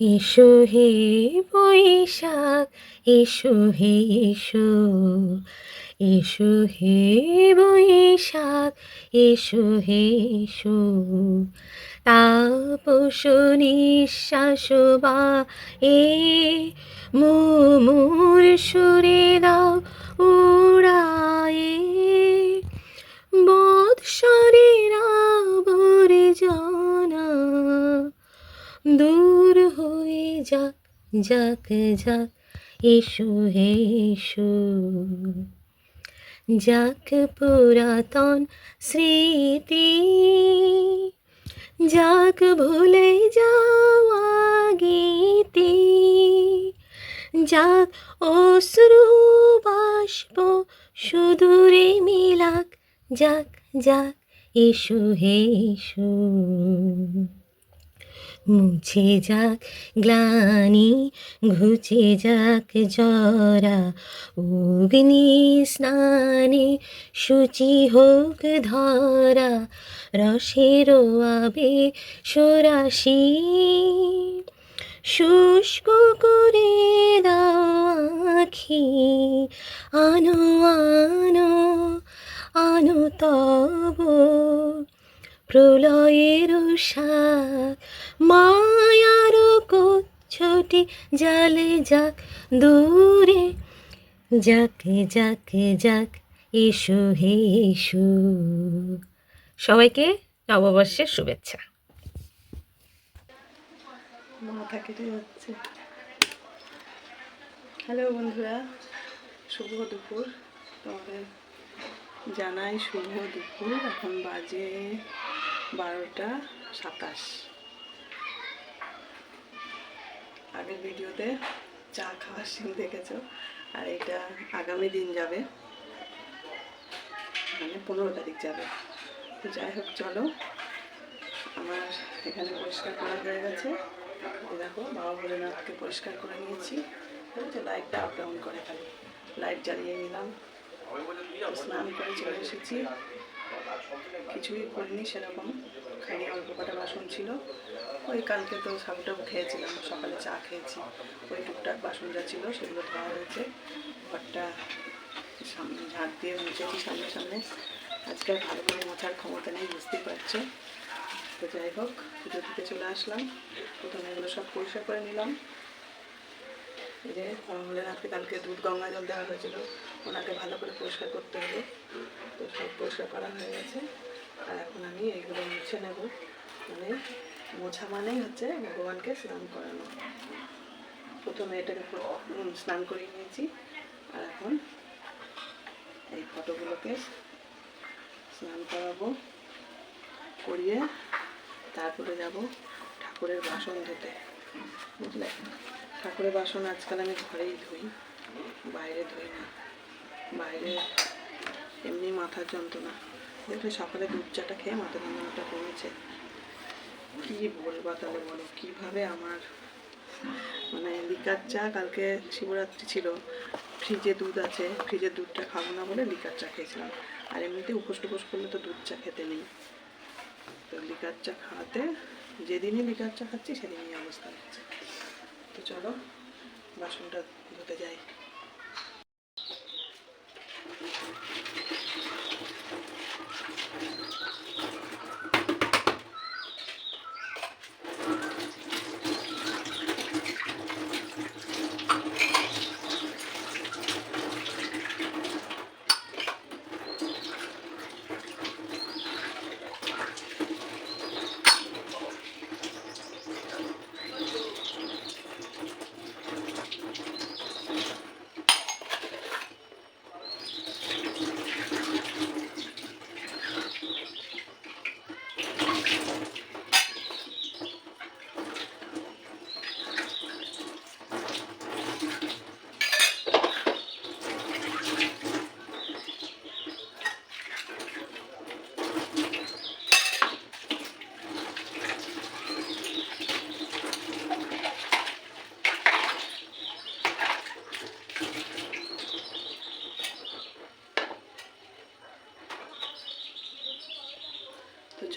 এসো হে বৈশাখ, এসো হে এসো এসো হে বৈশাখ, এসো হে এসো। তাপস নিঃশ্বাস বা এ মুমুর সুরে দাও উড়ায়ে। বৎসরের আবর্জনা দূর হয়ে যাক যাক যাক, এসো হে এসো। যাক পুরাতন স্মৃতি, যাক ভুলে যাওয়া গীতি, যাক অশ্রু বাষ্প সুদূরে মিলাক, যাক যাক, এসো হে এসো। মুছে যাক গ্লানি, ঘুচে যাক জরা। অগ্নি স্নানে শুচি হোক ধরা, রসের আবে সরাসি শুষ্ক করে দাও আখি, আনো আনো আনো তব। প্রলয়ের শাক, মায়ার ছোটি জালে যাক দূরে। যাক যাক যাক, এসো হে এসো। সবাইকে নববর্ষের শুভেচ্ছা। মাথা কেটে যাচ্ছে হ্যালো বন্ধুরা, শুভ দুপুর তোমাদের। জানাই শুভ দুপুর, এখন বাজে বারোটা সাতাশ। আগের ভিডিওতে চা খাওয়ার সিন দেখেছ, আর এটা আগামী দিন যাবে। মানে পনেরো তারিখ যাবে। তো যাই হোক, চলো। আমার এখানে পরিষ্কার করা হয়ে গেছে। দেখো, বাবা বলে ভোলেনাথকে পরিষ্কার করে নিয়েছি। লাইটটা আপ ডাউন করে খালি। লাইট জ্বালিয়ে নিলাম। স্নান করে চলে এসেছি। কিছুই করিনি সেরকম। খালি অল্প কটা বাসন ছিল। ওই কালকে তো সাবুটাবু খেয়েছিলাম, সকালে চা খেয়েছি। ওই টুকটাক বাসন যা ছিল সেগুলো ধোয়া হয়েছে। ঘরটা সামনে ঝাড় দিয়ে মুছেছি সামনে সামনে। আজকে আর ভালো করে মোছার ক্ষমতা নেই, বুঝতেই পারছ। তো যাই হোক, পুজো দিতে চলে আসলাম। প্রথমে এগুলো সব পরিষ্কার করে নিলাম। যে ভোলেনাথকে কালকে দুধ, গঙ্গা জল দেওয়া হয়েছিল। ওনাকে ভালো করে পরিষ্কার করতে হবে। তো সব পরিষ্কার করা হয়ে গেছে। আর এখন আমি এইগুলো মুছে নেব। মানে মোছা মানেই হচ্ছে ভগবানকে স্নান করানো। প্রথমে এটাকে স্নান করিয়ে নিয়েছি। আর এখন এই ফটোগুলোকে স্নান করাবো, করিয়ে তারপরে যাব ঠাকুরের বাসন ধুতে। বুঝলে? ঠাকুরের বাসন আজকাল আমি ঘরেই ধুই, বাইরে ধুই না। বাইরে এমনি মাথার যন্ত্রণা। দেখলে সকালে দুধ চাটা খেয়ে মাথা যন্ত্রণাটা কমেছে। কি বলবা তাহলে বলো? কীভাবে আমার মানে লিকার চা কালকে শিবরাত্রি ছিল, ফ্রিজে দুধ আছে, ফ্রিজের দুধটা খাব না বলে লিকার চা খেয়েছিলাম। আর এমনিতে উপোস টুপোস করলে তো দুধ চা খেতে নেই। তো লিকার চা খাওয়াতে, যেদিনই লিকার চা খাচ্ছি, সেদিনই অবস্থা হচ্ছে। তো চলো বাসনটা ধুতে যাই।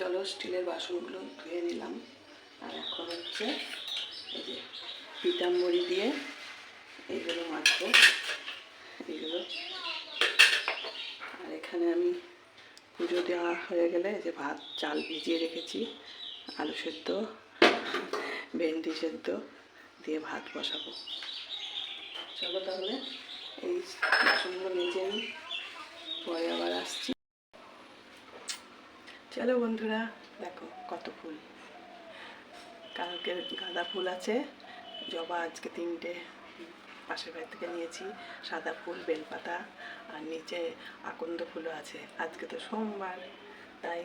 চলো স্টিলের বাসনগুলো ধুয়ে নিলাম। আর এখন হচ্ছে এই যে পিতাম্বরি দিয়ে এইগুলো মাখবো এইগুলো। আর এখানে আমি পুজো দেওয়া হয়ে গেলে যে ভাত, চাল ভিজিয়ে রেখেছি, আলু সেদ্ধ, ভেন্ডি সেদ্ধ দিয়ে ভাত বসাবো। চলো তাহলে এই বাসনগুলো মেজে আমি পরে আবার আসছি। চলো বন্ধুরা, দেখো কত ফুল। কালকে গাঁদা ফুল আছে, জবা আজকে তিনটে, পাশের বাড়ি থেকে নিয়েছি সাদা ফুল, বেলপাতা, আর নিচে আকন্দ ফুলও আছে। আজকে তো সোমবার, তাই,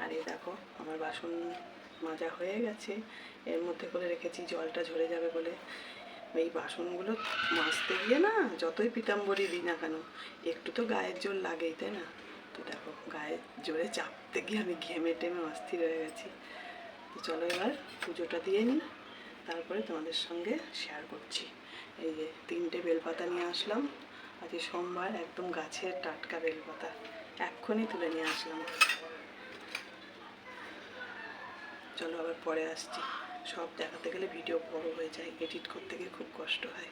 আর এই দেখো আমার বাসন মাজা হয়ে গেছে। এর মধ্যে করে রেখেছি, জলটা ঝরে যাবে বলে। এই বাসনগুলো মাজতে গিয়ে না, যতই পিতাম্বরি দিই না কেন, একটু তো গায়ের জোর লাগেই, তাই না? তো দেখো, গায়ের জোরে চাপতে গিয়ে আমি ঘেমে টেমে অস্থির হয়ে গেছি। তো চলো এবার পুজোটা দিয়ে নিই, তারপরে তোমাদের সঙ্গে শেয়ার করছি। এই যে তিনটে বেলপাতা নিয়ে আসলাম, আজকে সোমবার একদম গাছের টাটকা বেলপাতা। এক্ষুনি তুলে নিয়ে আসলাম। চলো আবার পরে আসছি। সব দেখাতে গেলে ভিডিও বড় হয়ে যায় এডিট করতে গিয়ে খুব কষ্ট হয়।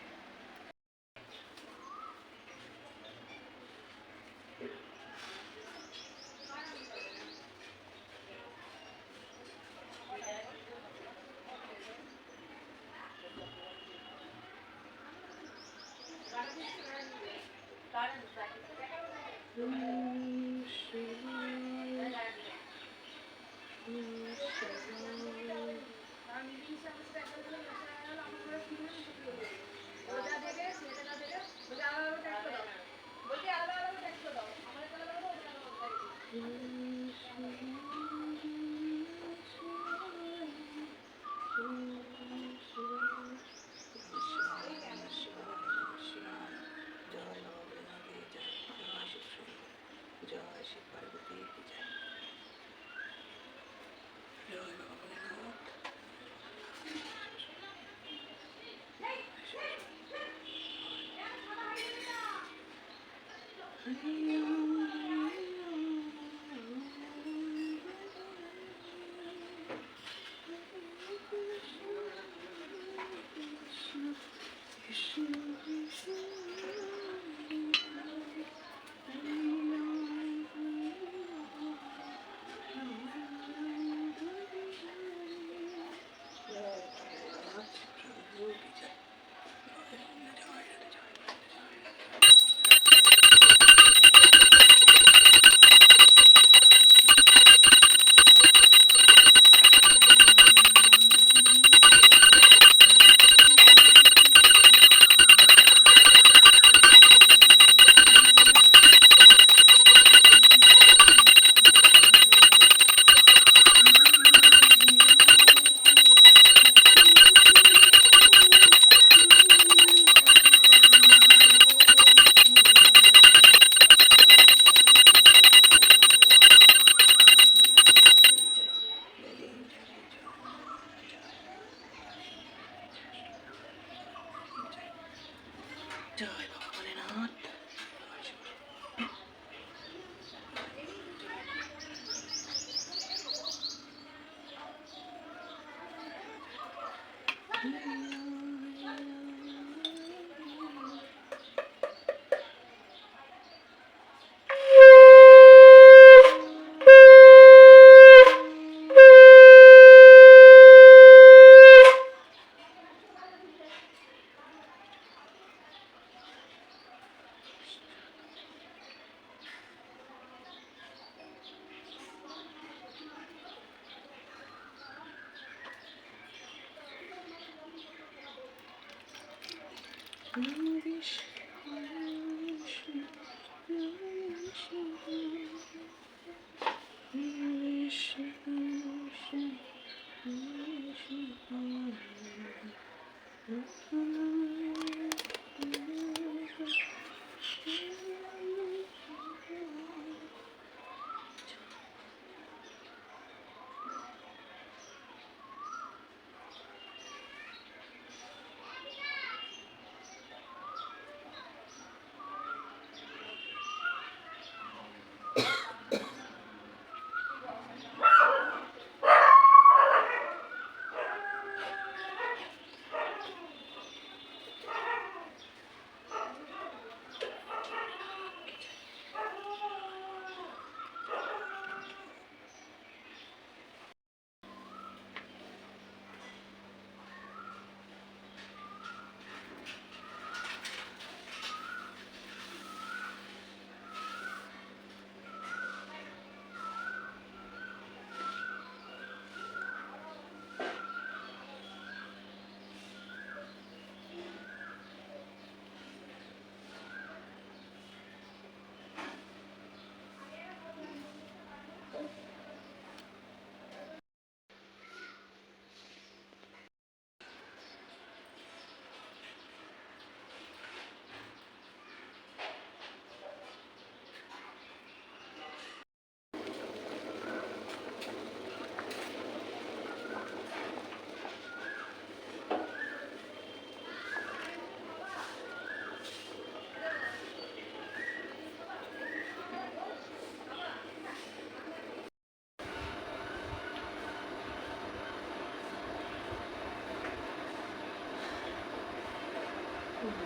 음.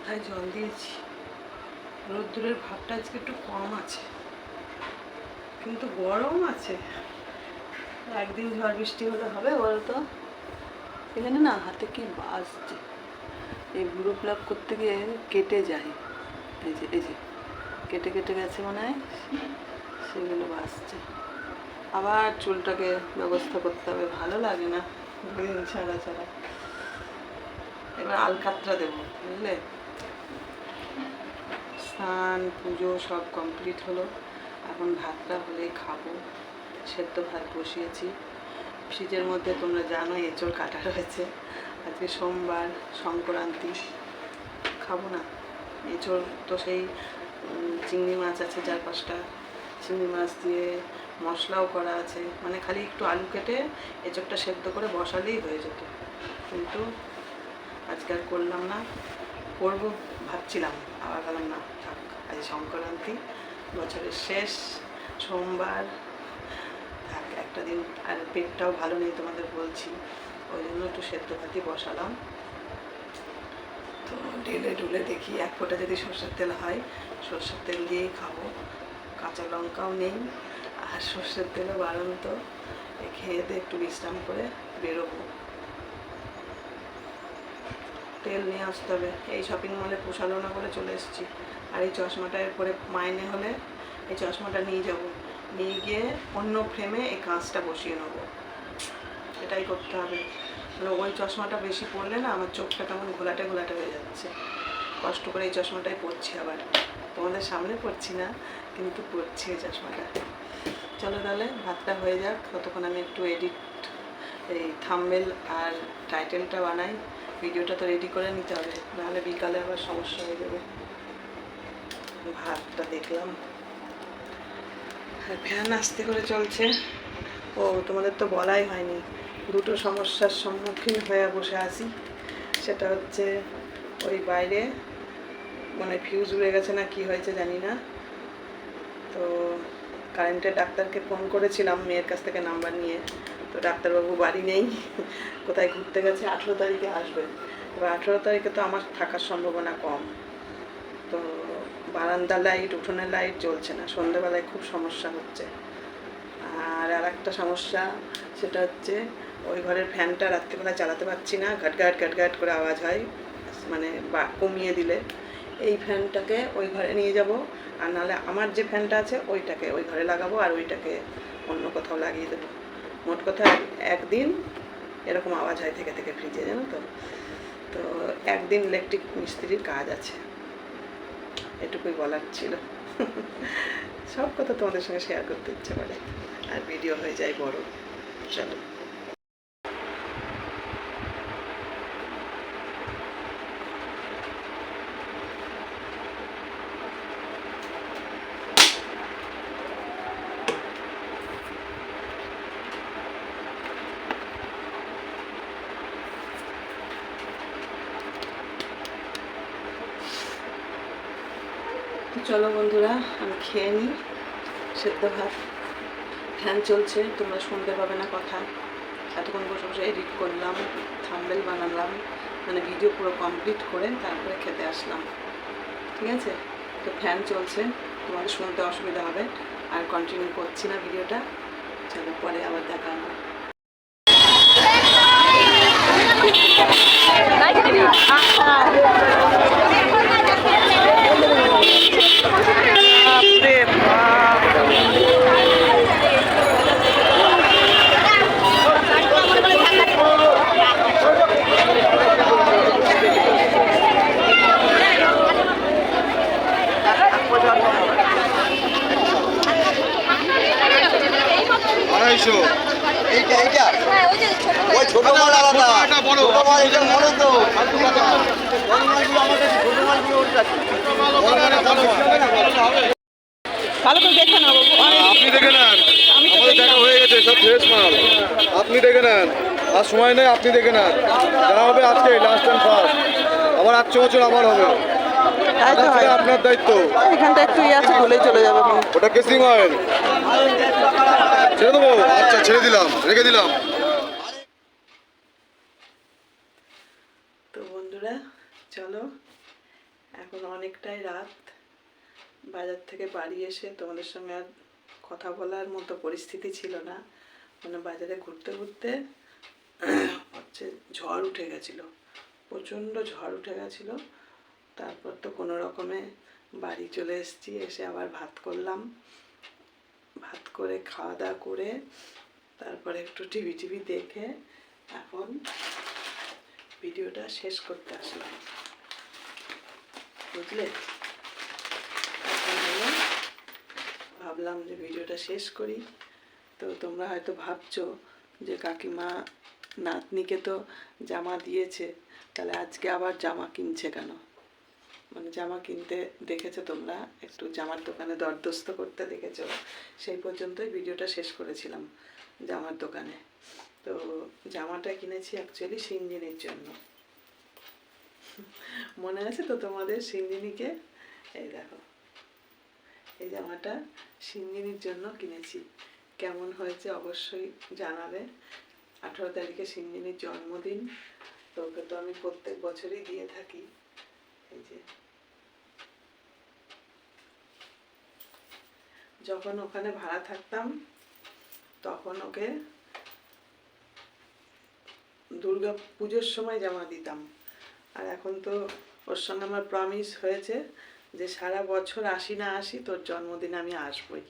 মাথায় জল দিয়েছি। রোদ্দুরের ভাবটা আজকে একটু কম আছে। কিন্তু গরম আছে। একদিন ঝড় বৃষ্টি হলে হবে বলো তো এখানে না হাতে কি বাজছে। এই বুড়ো প্লাগ করতে গিয়ে কেটে যায়। এই যে এই যে, কেটে কেটে গেছে মনে হয়। সেগুলো বাজছে। আবার চুলটাকে ব্যবস্থা করতে হবে। ভালো লাগে না। দিন ছাড়া ছাড়া। এবার আলকাতরা দেবো, বুঝলে? স্নান, পুজো সব কমপ্লিট হলো। এখন ভাতটা হলেই খাব। সেদ্ধ ভাত বসিয়েছি। ফ্রিজের মধ্যে তোমরা জানো এঁচড় কাটা রয়েছে। আজকে সোমবার, সংক্রান্তি। খাব না। এঁচড় তো সেই চিংড়ি মাছ আছে চার পাঁচটা। চিংড়ি মাছ দিয়ে মশলাও করা আছে। মানে খালি একটু আলু কেটে এঁচড়টা সেদ্ধ করে বসালেই হয়ে যেত। কিন্তু আজকে আর করলাম না। করব, ভাবছিলাম। আবার গেলাম না, থাক, আজ সংক্রান্তি, বছরের শেষ, সোমবার, থাক, একটা দিন আর পেটটাও ভালো নেই তোমাদের বলছি, ওই জন্য একটু সেদ্ধ ভাতই বসালাম। তো ঢেলে ঢুলে দেখি এক ফোঁটা যদি সর্ষের তেল হয়, সর্ষের তেল দিয়েই খাব, কাঁচা লঙ্কাও নেই, আর সর্ষের তেলও বাড়ন্ত খেয়ে দিয়ে একটু বিশ্রাম করে বেরোবো। তেল নিয়ে আসতে হবে। এই শপিং মলে পোষালো না বলে চলে এসেছি। আর এই চশমাটা পরে মাইনে হলে এই চশমাটা নিয়ে যাব। নিয়ে গিয়ে অন্য ফ্রেমে এই কাঁচটা বসিয়ে নেব। এটাই করতে হবে। ওই চশমাটা বেশি পড়লে না আমার চোখটা কেমন ঘোলাটে ঘোলাটে হয়ে যাচ্ছে। কষ্ট করে এই চশমাটাই পরছি আবার। তোমাদের সামনে পড়ছি না, কিন্তু পরছি এই চশমাটা। চলো তাহলে ভাতটা হয়ে যাক। ততক্ষণ আমি একটু এডিট এই থাম্বেল আর টাইটেলটা বানাই। ভিডিওটা তো রেডি করে নিতে হবে, নাহলে বিকালে আবার সমস্যা হয়ে যাবে। ভাতটা দেখলাম। ফ্যান আস্তে করে চলছে। ও, তোমাদের তো বলাই হয়নি। দুটো সমস্যার সম্মুখীন হয়ে বসে আছি। সেটা হচ্ছে ওই বাইরে মানে ফিউজ উড়ে গেছে না কি হয়েছে জানি না। তো কারেন্টের ডাক্তারকে ফোন করেছিলাম, মেয়ের কাছ থেকে নাম্বার নিয়ে। তো ডাক্তারবাবু বাড়ি নেই, কোথায় ঘুরতে গেছে, আঠেরো তারিখে আসবে। এবার আঠেরো তারিখে তো আমার থাকার সম্ভাবনা কম। তো বারান্দা লাইট, উঠোনের লাইট জ্বলছে না, সন্ধ্যেবেলায় খুব সমস্যা হচ্ছে। আর আর একটা সমস্যা, সেটা হচ্ছে ওই ঘরের ফ্যানটা রাত্রিবেলা চালাতে পারছি না, ঘাট ঘাট ঘাট ঘাট করে আওয়াজ হয় মানে বা কমিয়ে দিলে। এই ফ্যানটাকে ওই ঘরে নিয়ে যাব, আর নাহলে আমার যে ফ্যানটা আছে, ওইটাকে ওই ঘরে লাগাবো, আর ওইটাকে অন্য কোথাও লাগিয়ে দেবো। মোট কথা একদিন এরকম আওয়াজ হয় থেকে থেকে ফ্রিজে, জানো তো? তো একদিন ইলেকট্রিক মিস্ত্রির কাজ আছে। এটুকুই বলার ছিল। সব কথা তোমাদের সঙ্গে শেয়ার করতে ইচ্ছে করে। আর ভিডিও হয়ে যায় বড়। চলো তো চলো বন্ধুরা, আমি খেয়ে নিই। সেদ্ধ ভাত। ফ্যান চলছে, তোমরা শুনতে পাবে না কথা। এতক্ষণ বসে বসে এডিট করলাম থাম্বেল বানালাম মানে ভিডিও পুরো কমপ্লিট করে তারপরে খেতে আসলাম। ঠিক আছে? তো ফ্যান চলছে, তোমাদের শুনতে অসুবিধা হবে। আর কন্টিনিউ করছি না ভিডিওটা চলো পরে আবার দেখা হবে আড়াইশো এইটা এইটা ওই ছোট মাল আলাদা ছোট মাল এটা মনে তো ফালতু কথা বড় মালগুলো আমার কাছে ছোট মালগুলো ওর কাছে বড় মালে বড় মাল। ভালো করে দেখে নেব আপনি দেখে নেন। আমাদের দেখা হয়ে গেছে সব ফ্রেশ মাল। আপনি দেখে নেন। আর সময় নেই আপনি দেখে নেন। যা হবে আজকে লাস্ট অ্যান্ড ফার্স্ট আবার আটশো বছর আবার হবে। তাই তো আপনার দায়িত্ব। এখানটা একটু ইয়ে আছে ভুলে চলে যাবে ওটা কেসিং অয়েল ছেড়ে দেবো? আচ্ছা ছেড়ে দিলাম রেখে দিলাম তো বন্ধুরা চলো, এখন অনেকটাই রাত। বাজার থেকে বাড়ি এসে তোমাদের সঙ্গে আর কথা বলার মতো পরিস্থিতি ছিল না। মানে বাজারে ঘুরতে ঘুরতে হচ্ছে ঝড় উঠে গেছিল। প্রচণ্ড ঝড় উঠে গেছিল। তারপর তো কোনো রকমে বাড়ি চলে এসেছি, এসে আবার ভাত করলাম। ভাত করে খাওয়া দাওয়া করে তারপরে একটু টিভি টিভি দেখে এখন ভিডিওটা শেষ করতে আসলাম। বুঝলে? ভাবলাম যে ভিডিওটা শেষ করি। তো তোমরা হয়তো ভাবছ যে কাকিমা নাতনিকে তো জামা দিয়েছে, তাহলে আজকে আবার জামা কিনছে কেন? মানে জামা কিনতে দেখেছ তোমরা? একটু জামার দোকানে দরদস্ত করতে দেখেছ। সেই পর্যন্তই ভিডিওটা শেষ করেছিলাম জামার দোকানে। তো জামাটা কিনেছি অ্যাকচুয়ালি সিঞ্জিনির জন্য। মনে আছে তো তোমাদের সিঞ্জিনিকে এই দেখো। এই জামাটা সিঞ্জিনির জন্য কিনেছি। কেমন হয়েছে অবশ্যই জানাবে। আঠেরো তারিখে সিঞ্জিনির জন্মদিন। তো ওকে তো আমি প্রত্যেক বছরই দিয়ে থাকি। যখন ওখানে ভাড়া থাকতাম, তখন ওকে দুর্গা পুজোর সময় জমা দিতাম। আর এখন তো ওর সঙ্গে আমার প্রমিস হয়েছে যে সারা বছর আসি না আসি তোর জন্মদিন আমি আসবই।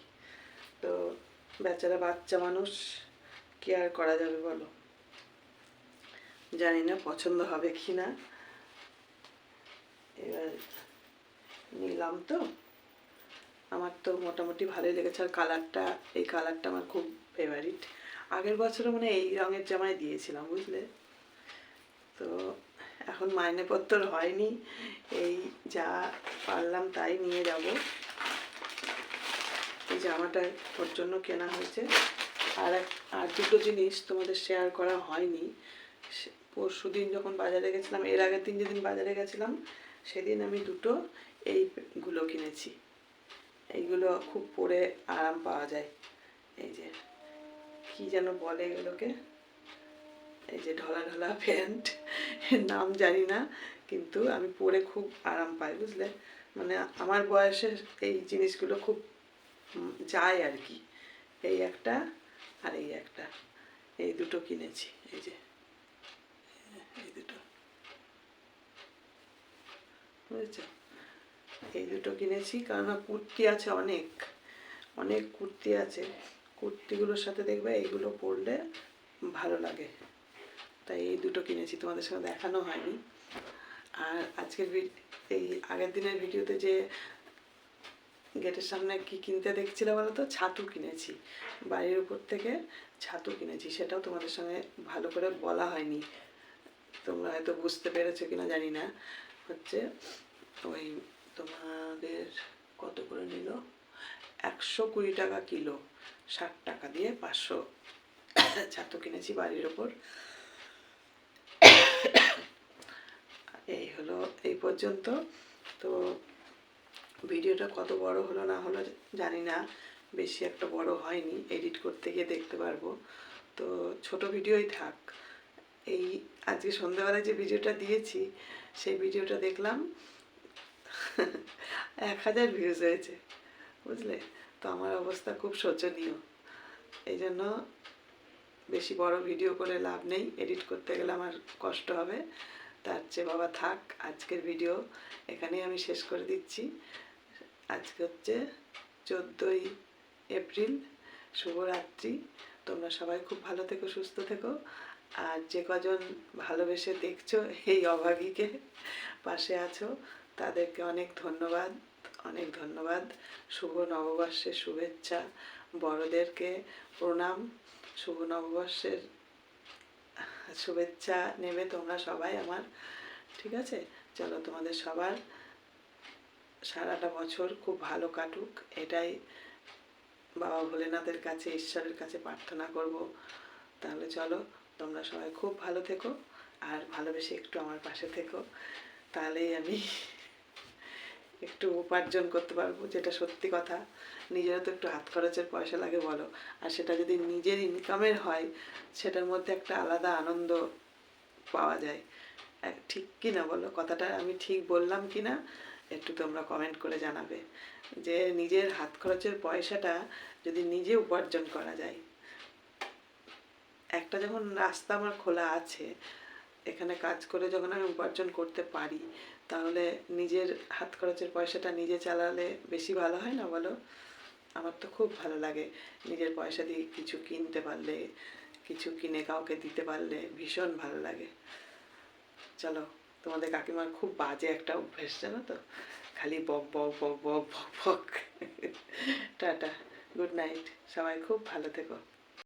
তো বেচারা বাচ্চা মানুষ, কি আর করা যাবে বলো? জানি না পছন্দ হবে কি না। এবার নিলাম তো। আমার তো মোটামুটি ভালোই লেগেছে, আর কালারটা, এই কালারটা আমার খুব ফেভারিট আগের বছরও মানে এই রঙের জামাই দিয়েছিলাম, বুঝলে? তো এখন মাইনেপত্র হয়নি, এই যা পারলাম তাই নিয়ে যাব। এই জামাটা ওর জন্য কেনা হয়েছে। আর এক, আর দুটো জিনিস তোমাদের শেয়ার করা হয়নি। পরশু দিন যখন বাজারে গেছিলাম, এর আগের দিন যেদিন বাজারে গেছিলাম সেদিন আমি দুটো এইগুলো কিনেছি। এইগুলো খুব পরে আরাম পাওয়া যায়। এই যে, কি যেন বলে এগুলোকে? এই যে ঢলা ঢলা প্যান্ট নাম জানি না, কিন্তু আমি পরে খুব আরাম পাই, বুঝলে? মানে আমার বয়সে এই জিনিসগুলো খুব যায় আর কি। এই একটা আর এই একটা। এই দুটো কিনেছি, এই যে, এই দুটো। বুঝেছ এই দুটো কিনেছি কারণ কুর্তি আছে অনেক অনেক কুর্তি আছে। কুর্তিগুলোর সাথে দেখবে এইগুলো পরলে ভালো লাগে। তাই এই দুটো কিনেছি, তোমাদের সঙ্গে দেখানো হয়নি। আর আজকের এই আগের দিনের ভিডিওতে যে গেটের সামনে কি কিনতে দেখছিলে বলো তো? ছাতু কিনেছি। বাড়ির উপর থেকে ছাতু কিনেছি, সেটাও তোমাদের সঙ্গে ভালো করে বলা হয়নি। তোমরা হয়তো বুঝতে পেরেছ কিনা জানি না। হচ্ছে ওই তোমাদের কত করে নিল? একশো কুড়ি টাকা কিলো, ষাট টাকা দিয়ে পাঁচশো ছাতু কিনেছি বাড়ির ওপর। এই হলো, এই পর্যন্ত। তো ভিডিওটা কত বড় হলো না হলো জানি না, বেশি একটা বড় হয়নি, এডিট করতে গিয়ে দেখতে পারব। তো ছোট ভিডিওই থাক। এই আজকে সন্ধ্যাবেলায় যে ভিডিওটা দিয়েছি, সেই ভিডিওটা দেখলাম, এক হাজার ভিউজ হয়েছে, বুঝলে? তো আমার অবস্থা খুব শোচনীয়। এই জন্য বেশি বড় ভিডিও করে লাভ নেই, এডিট করতে গেলে আমার কষ্ট হবে। তার চেয়ে বাবা থাক, আজকের ভিডিও এখানেই আমি শেষ করে দিচ্ছি। আজকে হচ্ছে চোদ্দোই এপ্রিল, শুভরাত্রি। তোমরা সবাই খুব ভালো থেকো, সুস্থ থেকো। আর যে কজন ভালোবেসে দেখছ এই অভাগীকে পাশে আছো, তাদেরকে অনেক ধন্যবাদ অনেক ধন্যবাদ। শুভ নববর্ষের শুভেচ্ছা বড়দেরকে, প্রণাম। শুভ নববর্ষের শুভেচ্ছা নেবে তোমরা সবাই আমার, ঠিক আছে? চলো তোমাদের সবার সারাটা বছর খুব ভালো কাটুক, এটাই বাবা ভোলেনাথের কাছে, ঈশ্বরের কাছে প্রার্থনা করব। তাহলে চলো তোমরা সবাই খুব ভালো থেকো আর ভালোবেসে একটু আমার পাশে থেকো। তাহলেই আমি একটু উপার্জন করতে পারব, যেটা সত্যি কথা। নিজেরও তো একটু হাত খরচের পয়সা লাগে বলো। আর সেটা যদি নিজের ইনকামের হয়, সেটার মধ্যে একটা আলাদা আনন্দ পাওয়া যায়। ঠিক কি না বলো? কথাটা আমি ঠিক বললাম কি না একটু তোমরা কমেন্ট করে জানাবে। যে নিজের হাত খরচের পয়সাটা যদি নিজে উপার্জন করা যায় একটা যখন রাস্তা আমার খোলা আছে, এখানে কাজ করে যখন আমি উপার্জন করতে পারি, তাহলে নিজের হাত খরচের পয়সাটা নিজে চালালে বেশি ভালো হয় না বলো? আমার তো খুব ভালো লাগে নিজের পয়সা দিয়ে কিছু কিনতে পারলে, কিছু কিনে কাউকে দিতে পারলে ভীষণ ভালো লাগে। চলো, তোমাদের কাকিমার খুব বাজে একটা অভ্যেস, জানো তো? খালি বক বক বক বক বক বক। টাটা, গুড নাইট, সবাই খুব ভালো থেকো।